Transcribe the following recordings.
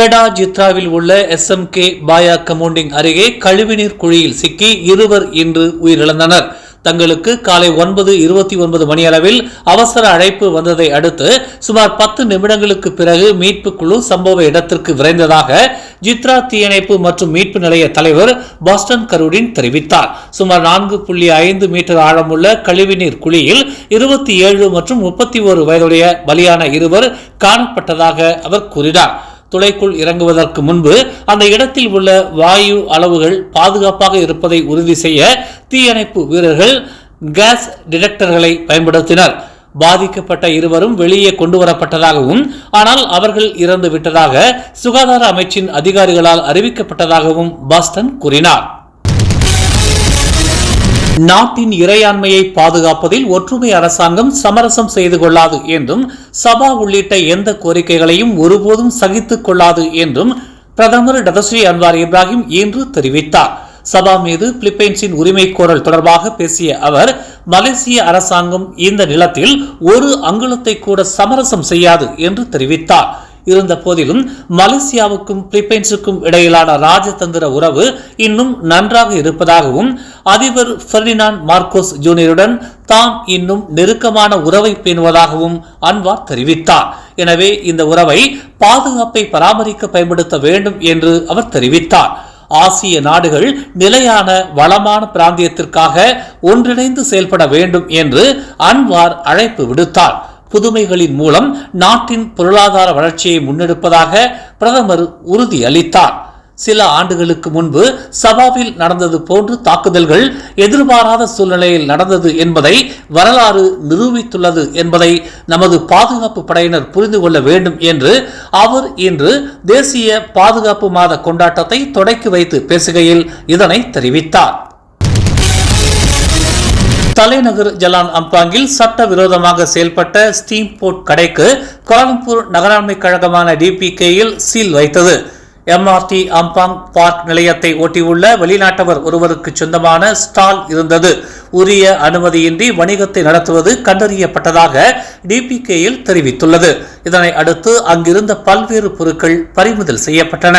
கெடா ஜித்ராவில் உள்ள எஸ்எம்கே பாயா கமௌண்டிங் அருகே கழிவுநீர் குழியில் சிக்கி இருவர் இன்று உயிரிழந்தனர். தங்களுக்கு காலை ஒன்பது இருபத்தி ஒன்பது மணியளவில் அவசர அழைப்பு வந்ததை அடுத்து சுமார் பத்து நிமிடங்களுக்கு பிறகு மீட்பு குழு சம்பவ இடத்திற்கு விரைந்ததாக ஜித்ரா தீயணைப்பு மற்றும் மீட்பு நிலைய தலைவர் பாஸ்டன் கருடின் தெரிவித்தார். சுமார் நான்கு புள்ளி ஐந்து மீட்டர் ஆழமுள்ள கழிவுநீர் குழியில் இருபத்தி ஏழு மற்றும் முப்பத்தி ஒரு வயதுடைய பலியான இருவர் காணப்பட்டதாக அவர் கூறினார். துளைக்குள் இறங்குவதற்கு முன்பு அந்த இடத்தில் உள்ள வாயு அளவுகள் பாதுகாப்பாக இருப்பதை உறுதி செய்ய தீயணைப்பு வீரர்கள் கேஸ் டிடெக்டர்களை பயன்படுத்தினர். பாதிக்கப்பட்ட இருவரும் வெளியே கொண்டு வரப்பட்டதாகவும் ஆனால் அவர்கள் இறந்து விட்டதாக சுகாதார அமைச்சின் அதிகாரிகளால் அறிவிக்கப்பட்டதாகவும் பாஸ்டன் கூறினார். நாட்டின் இறையாண்மையை பாதுகாப்பதில் ஒற்றுமை அரசாங்கம் சமரசம் செய்து கொள்ளாது என்றும் சபா உள்ளிட்ட எந்த கோரிக்கைகளையும் ஒருபோதும் சகித்துக் கொள்ளாது என்றும் பிரதமர் டதஸ்ரீ அன்வார் இப்ராஹிம் இன்று தெரிவித்தார். சபா மீது பிலிப்பைன்ஸின் உரிமை கோரல் தொடர்பாக பேசிய அவர் மலேசிய அரசாங்கம் இந்த நிலத்தில் ஒரு அங்குலத்தை கூட சமரசம் செய்யாது என்று தெரிவித்தார். இருந்த போதிலும் மலேசியாவுக்கும் பிலிப்பைன்ஸுக்கும் இடையிலான ராஜதந்திர உறவு இன்னும் நன்றாக இருப்பதாகவும் அதிபர் பெர்டினாண்ட் மார்க்கோஸ் ஜூனியருடன் தாம் இன்னும் நெருக்கமான உறவை பேணுவதாகவும் அன்வார் தெரிவித்தார். எனவே இந்த உறவை பாதுகாப்பை பராமரிக்க பயன்படுத்த வேண்டும் என்று அவர் தெரிவித்தார். ஆசிய நாடுகள் நிலையான வளமான பிராந்தியத்திற்காக ஒன்றிணைந்து செயல்பட வேண்டும் என்று அன்வார் அழைப்பு விடுத்தார். புதுமைகளின் மூலம் நாட்டின் பொருளாதார வளர்ச்சியை முன்னெடுப்பதாக பிரதமர் உறுதியளித்தார். சில ஆண்டுகளுக்கு முன்பு சபாவில் நடந்தது போன்று தாக்குதல்கள் எதிர்பாராத சூழ்நிலையில் நடந்தது என்பதை வரலாறு நிரூபித்துள்ளது என்பதை நமது பாதுகாப்பு படையினர் புரிந்து கொள்ள வேண்டும் என்று அவர் இன்று தேசிய பாதுகாப்பு மாத கொண்டாட்டத்தை தொடக்கி வைத்து பேசுகையில் இதனை தெரிவித்தார். தலைநகர் ஜலான் அம்பாங்கில் சட்டவிரோதமாக செயல்பட்ட ஸ்டீம் போர்ட் கடைக்கு கோலம்பூர் நகராண்மை கழகமான டிபிகேயில் சீல் வைத்தது. எம்ஆர்டி அம்பாங் பார்க் நிலையத்தை ஒட்டியுள்ள வெளிநாட்டவர் ஒருவருக்கு சொந்தமான ஸ்டால் இருந்தது. உரிய அனுமதியின்றி வணிகத்தை நடத்துவது கண்டறியப்பட்டதாக டிபிகேயில் தெரிவித்துள்ளது. இதனை அடுத்து அங்கிருந்த பல்வேறு பொருட்கள் பறிமுதல் செய்யப்பட்டன.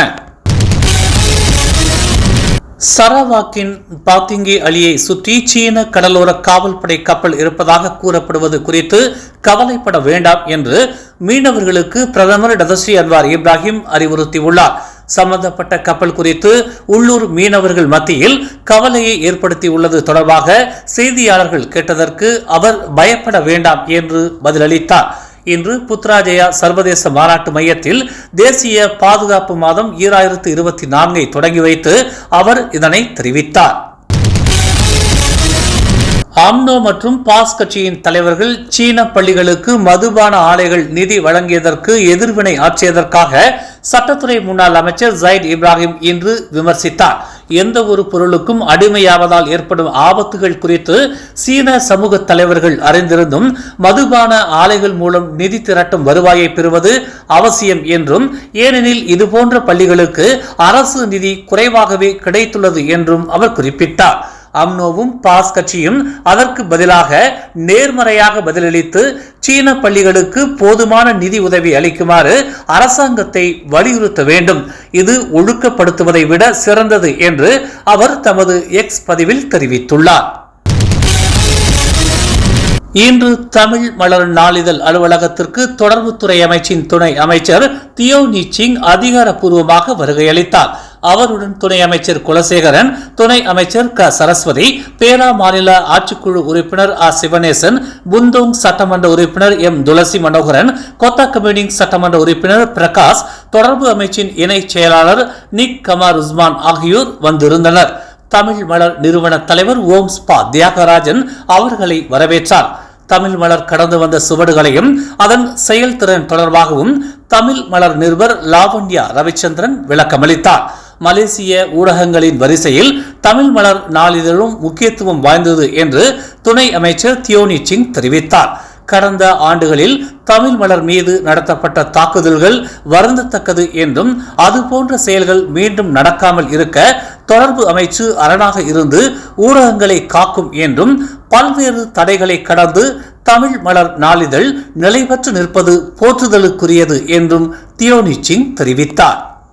சரவாக்கின் பாத்திங்கி அலியை சுற்றி சீன கடலோர காவல்படை கப்பல் இருப்பதாக கூறப்படுவது குறித்து கவலைப்பட வேண்டாம் என்று மீனவர்களுக்கு பிரதமர் டதஸ்ரீ அன்வார் இப்ராஹிம் அறிவுறுத்தியுள்ளார். சம்பந்தப்பட்ட கப்பல் குறித்து உள்ளூர் மீனவர்கள் மத்தியில் கவலையை ஏற்படுத்தியுள்ளது தொடர்பாக செய்தியாளர்கள் கேட்டதற்கு அவர் பயப்பட வேண்டாம் என்று பதிலளித்தார். இன்று புத்ராஜயா சர்வதேச மாநாட்டு மையத்தில் தேசிய பாதுகாப்பு மாதம் ஈராயிரத்து இருபத்தி நான்கை தொடங்கி வைத்து அவர் இதனை தெரிவித்தார். ஆம்னோ மற்றும் பாஸ் கட்சியின் தலைவர்கள் சீன பள்ளிகளுக்கு மதுபான ஆலைகள் நிதி வழங்கியதற்கு எதிர்வினை ஆற்றியதற்காக சட்டத்துறை முன்னாள் அமைச்சர் ஜைட் இப்ராஹிம் இன்று விமர்சித்தார். எந்த ஒரு பொருளுக்கும் அடிமையாவதால் ஏற்படும் ஆபத்துகள் குறித்து சீன சமூக தலைவர்கள் அறிந்திருந்தும் மதுபான ஆலைகள் மூலம் நிதி திரட்டும் வருவாயை பெறுவது அவசியம் என்றும் ஏனெனில் இதுபோன்ற பள்ளிகளுக்கு அரசு நிதி குறைவாகவே கிடைத்துள்ளது என்றும் அவர் குறிப்பிட்டார். அம்னோவும் பாஸ் கட்சியும் அதற்கு பதிலாக நேர்மறையாக பதிலளித்து சீன பள்ளிகளுக்கு போதுமான நிதி உதவி அளிக்குமாறு அரசாங்கத்தை வலியுறுத்த வேண்டும். இது ஒழுக்கப்படுத்துவதை விட சிறந்தது என்று அவர் தமது எக்ஸ் பதிவில் தெரிவித்துள்ளார். இன்று தமிழ் மலர் நாளிதழ் அலுவலகத்திற்கு தொடர்புத்துறை அமைச்சின் துணை அமைச்சர் தியோ சிங் அதிகாரப்பூர்வமாக வருகையளித்தார் அவருடன் துணை அமைச்சர் குலசேகரன் துணை அமைச்சர் க. சரஸ்வதி பேரா மாநில ஆட்சிக்குழு உறுப்பினர் ஆ. சிவனேசன் புந்தோங் சட்டமன்ற உறுப்பினர் எம். துளசி மனோகரன் கொத்தா கம்யூனிங் சட்டமன்ற உறுப்பினர் பிரகாஷ் தொடர்பு அமைச்சின் இணை செயலாளர் நிக் கமார் உஸ்மான் ஆகியோர் வந்திருந்தனர். தமிழ் மலர் நிறுவன தலைவர் ஓம் ஸ்பா தியாகராஜன் அவர்களை வரவேற்றார். தமிழ் மலர் கடந்து வந்த சுவடுகளையும் அதன் செயல்திறன் தொடர்பாகவும் தமிழ் மலர் நிருபர் லாவண்யா ரவிச்சந்திரன் விளக்கமளித்தார். மலேசிய ஊடகங்களின் வரிசையில் தமிழ் மலர் நாளிதழும் முக்கியத்துவம் வாய்ந்தது என்று துணை அமைச்சர் தியோனி சிங் தெரிவித்தார். கடந்த ஆண்டுகளில் தமிழ் மலர் மீது நடத்தப்பட்ட தாக்குதல்கள் வருந்தத்தக்கது என்றும் அதுபோன்ற செயல்கள் மீண்டும் நடக்காமல் இருக்க தொடர்பு அமைச்சு அரணாக இருந்து ஊடகங்களை காக்கும் என்றும் பல்வேறு தடைகளை கடந்து தமிழ் மலர் நாளிதழ் நிலைபெற்று நிற்பது போற்றுதலுக்குரியது என்றும் தியோனி சிங் தெரிவித்தார்.